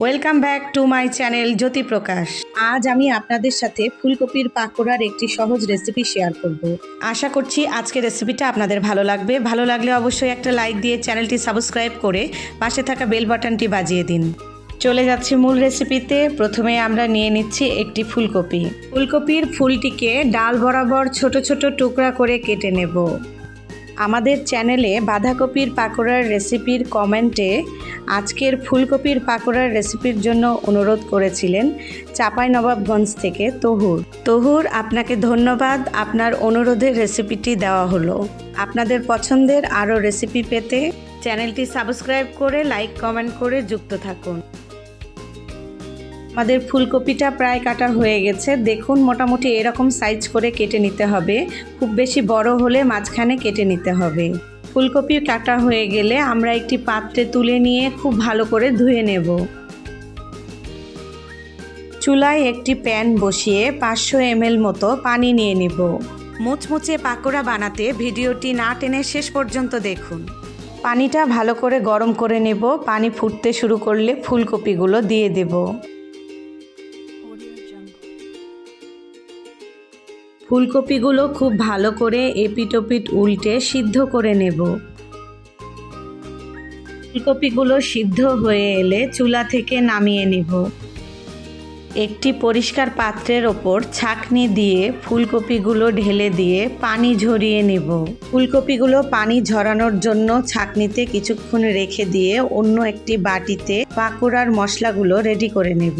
Welcome back to my channel Jyoti Prakash আজ আমি আপনাদের সাথে ফুলকপির পাকোড়ার একটি সহজ রেসিপি শেয়ার করব। আশা করছি আজকের রেসিপিটা আপনাদের ভালো লাগবে। ভালো লাগলে অবশ্যই একটা লাইক দিয়ে চ্যানেলটি সাবস্ক্রাইব করে পাশে থাকা বেল বাটনটি বাজিয়ে দিন। চলে যাচ্ছি মূল রেসিপিতে প্রথমে আমরা নিয়ে নিচ্ছি একটি ফুলকপি। ফুলকপির ফুলটিকে ডাল বরাবর ছোট ছোট টুকরা করে কেটে নেব। আমাদের চ্যানেলে বাঁধাকপির পাকোড়ার রেসিপির কমেন্টে আজকের ফুলকপির পাকোড়ার রেসিপির জন্য অনুরোধ করেছিলেন চাঁপাইনবাবগঞ্জ থেকে তহুর। তহুর, আপনাকে ধন্যবাদ। আপনার অনুরোধের রেসিপিটি দেওয়া হলো। আপনাদের পছন্দের আরও রেসিপি পেতে চ্যানেলটি সাবস্ক্রাইব করে, লাইক, কমেন্ট করে যুক্ত থাকুন। আমাদের ফুলকপিটা প্রায় কাটা হয়ে গেছে। দেখুন, মোটামুটি এরকম সাইজ করে কেটে নিতে হবে। খুব বেশি বড় হলে মাঝখানে কেটে নিতে হবে। ফুলকপি কাটা হয়ে গেলে আমরা একটি পাত্রে তুলে নিয়ে খুব ভালো করে ধুয়ে নেব। চুলায় একটি প্যান বসিয়ে পাঁচশো এমএল মতো পানি নিয়ে নেব। মুচমুচে পাকোড়া বানাতে ভিডিওটি না টেনে শেষ পর্যন্ত দেখুন। পানিটা ভালো করে গরম করে নেব। পানি ফুটতে শুরু করলে ফুলকপিগুলো দিয়ে দেব। ফুলকপিগুলো খুব ভালো করে এপিটোপিট উল্টে সিদ্ধ করে নেব। ফুলকপিগুলো সিদ্ধ হয়ে এলে চুলা থেকে নামিয়ে নেব। একটি পরিষ্কার পাত্রের ওপর ছাকনি দিয়ে ফুলকপিগুলো ঢেলে দিয়ে পানি ঝরিয়ে নেব। ফুলকপিগুলো পানি ঝরানোর জন্য ছাকনিতে কিছুক্ষণ রেখে দিয়ে অন্য একটি বাটিতে পাকোড়ার মশলাগুলো রেডি করে নেব।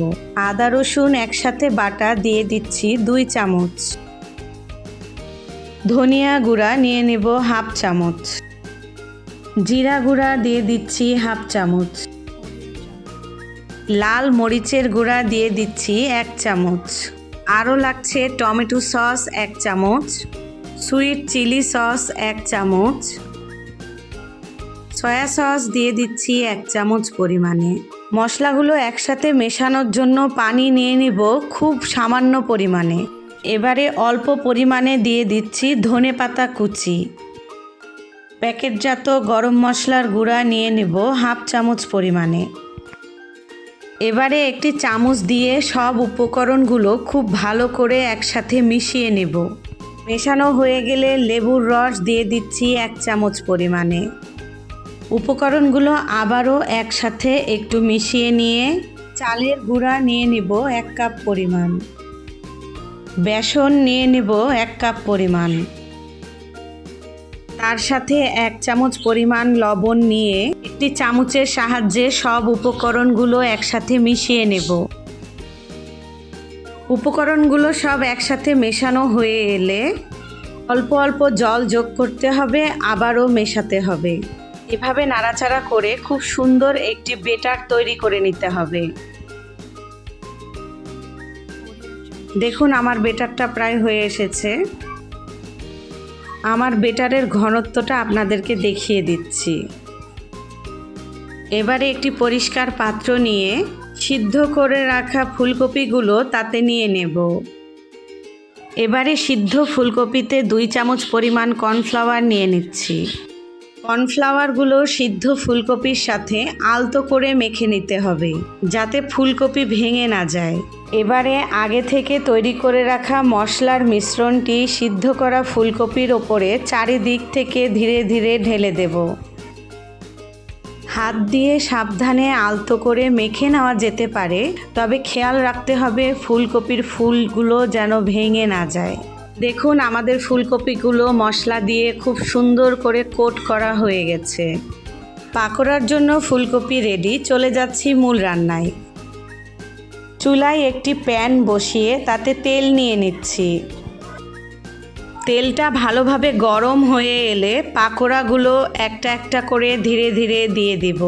আদা রসুন একসাথে বাটা দিয়ে দিচ্ছি দুই চামচ। ধনিয়া গুঁড়া নিয়ে নেব হাফ চামচ। জিরা গুঁড়া দিয়ে দিচ্ছি হাফ চামচ। লাল মরিচের গুঁড়া দিয়ে দিচ্ছি এক চামচ। আরও লাগছে টমেটো সস এক চামচ। সুইট চিলি সস এক চামচ। সয়া সস দিয়ে দিচ্ছি এক চামচ পরিমাণে। মশলাগুলো একসাথে মেশানোর জন্য পানি নিয়ে নিব খুব সামান্য পরিমাণে। এবারে অল্প পরিমাণে দিয়ে দিচ্ছি ধনে পাতা কুচি। প্যাকেটজাত গরম মশলার গুঁড়া নিয়ে নেব হাফ চামচ পরিমাণে। এবারে একটি চামচ দিয়ে সব উপকরণগুলো খুব ভালো করে একসাথে মিশিয়ে নেব। মেশানো হয়ে গেলে লেবুর রস দিয়ে দিচ্ছি এক চামচ পরিমাণে। উপকরণগুলো আবারও একসাথে একটু মিশিয়ে নিয়ে চালের গুঁড়া নিয়ে নেব এক কাপ পরিমাণ। বেসন নিয়ে নেব এক কাপ পরিমাণ। তার সাথে এক চামচ পরিমাণ লবণ নিয়ে একটি চামচের সাহায্যে সব উপকরণগুলো একসাথে মিশিয়ে নেব। উপকরণগুলো সব একসাথে মেশানো হয়ে এলে অল্প অল্প জল যোগ করতে হবে, আবারও মেশাতে হবে। এভাবে নাড়াচাড়া করে খুব সুন্দর একটি বেটার তৈরি করে নিতে হবে। দেখুন, আমার বেটারটা প্রায় হয়ে এসেছে। আমার বেটারের ঘনত্বটা আপনাদেরকে দেখিয়ে দিচ্ছি। এবারে একটি পরিষ্কার পাত্র নিয়ে সিদ্ধ করে রাখা ফুলকপিগুলো তাতে নিয়ে নেব। এবারে সিদ্ধ ফুলকপিতে দুই চামচ পরিমাণ কর্নফ্লাওয়ার নিয়ে নিচ্ছি। কর্নফ্লাওয়ারগুলো সিদ্ধ ফুলকপির সাথে আলতো করে মেখে নিতে হবে, যাতে ফুলকপি ভেঙে না যায়। এবারে আগে থেকে তৈরি করে রাখা মশলার মিশ্রণটি সিদ্ধ করা ফুলকপির ওপরে চারিদিক থেকে ধীরে ধীরে ঢেলে দেব। হাত দিয়ে সাবধানে আলতো করে মেখে নেওয়া যেতে পারে, তবে খেয়াল রাখতে হবে ফুলকপির ফুলগুলো যেন ভেঙে না যায়। দেখুন, আমাদের ফুলকপিগুলো মশলা দিয়ে খুব সুন্দর করে কোট করা হয়ে গেছে। পাকোড়ার জন্য ফুলকপি রেডি চলে যাচ্ছি মূল রান্নায়। চুলায় একটি প্যান বসিয়ে তাতে তেল নিয়ে নিচ্ছি। তেলটা ভালোভাবে গরম হয়ে এলে পাকোড়াগুলো একটা একটা করে ধীরে ধীরে দিয়ে দিব।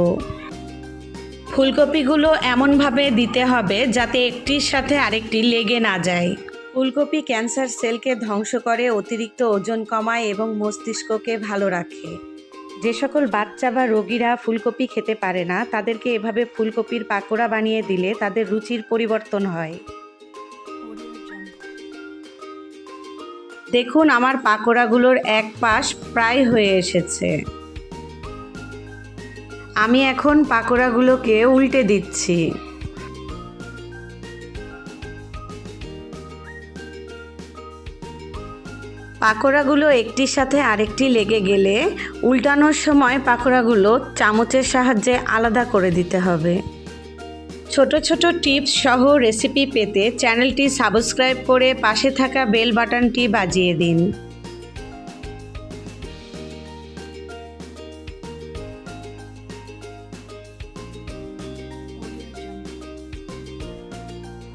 ফুলকপিগুলো এমনভাবে দিতে হবে যাতে একটির সাথে আরেকটি লেগে না যায়। ফুলকপি ক্যান্সার সেলকে ধ্বংস করে অতিরিক্ত ওজন কমায় এবং মস্তিষ্ককে ভালো রাখে। যে সকল বাচ্চা বা রোগীরা ফুলকপি খেতে পারে না, তাদেরকে এভাবে ফুলকপির পাকোড়া বানিয়ে দিলে তাদের রুচির পরিবর্তন হয়। দেখুন, আমার পাকোড়াগুলোর এক পাশ প্রায় হয়ে এসেছে। আমি এখন পাকোড়াগুলোকে উল্টে দিচ্ছি। পাকোড়াগুলো একটির সাথে আরেকটি লেগে গেলে উল্টানোর সময় পাকোড়াগুলো চামচের সাহায্যে আলাদা করে দিতে হবে। ছোট ছোট টিপস সহ রেসিপি পেতে চ্যানেলটি সাবস্ক্রাইব করে পাশে থাকা বেল বাটনটি বাজিয়ে দিন।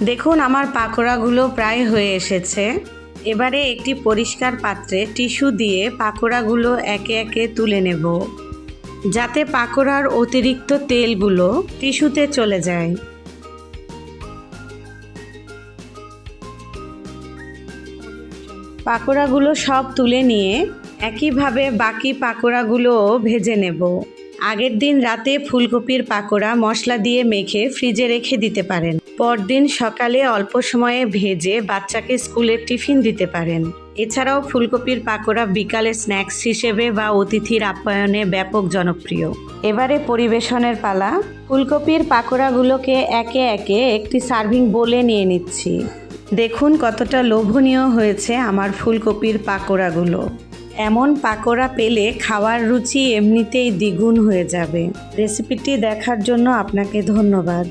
দেখুন, আমার পাকোড়াগুলো প্রায় হয়ে এসেছে। এবারে একটি পরিষ্কার পাত্রে টিস্যু দিয়ে পাকোড়াগুলো একে একে তুলে নেব, যাতে পাকোড়ার অতিরিক্ত তেলগুলো টিস্যুতে চলে যায়। পাকোড়াগুলো সব তুলে নিয়ে একইভাবে বাকি পাকোড়াগুলোও ভেজে নেব। আগের দিন রাতে ফুলকপির পাকোড়া মশলা দিয়ে মেখে ফ্রিজে রেখে দিতে পারেন। পরদিন সকালে অল্প সময়ে ভেজে বাচ্চাকে স্কুলের টিফিন দিতে পারেন। এছাড়াও ফুলকপির পাকোড়া বিকালে স্ন্যাক্স হিসেবে বা অতিথির আপ্যায়নে ব্যাপক জনপ্রিয়। এবারে পরিবেশনের পালা। ফুলকপির পাকোড়াগুলোকে একে একে একটি সার্ভিং বোলে নিয়ে নিচ্ছি। দেখুন কতটা লোভনীয় হয়েছে আমার ফুলকপির পাকোড়াগুলো। এমন পাকোড়া পেলে খাওয়ার রুচি এমনিতেই দ্বিগুণ হয়ে যাবে। রেসিপিটি দেখার জন্য আপনাকে ধন্যবাদ।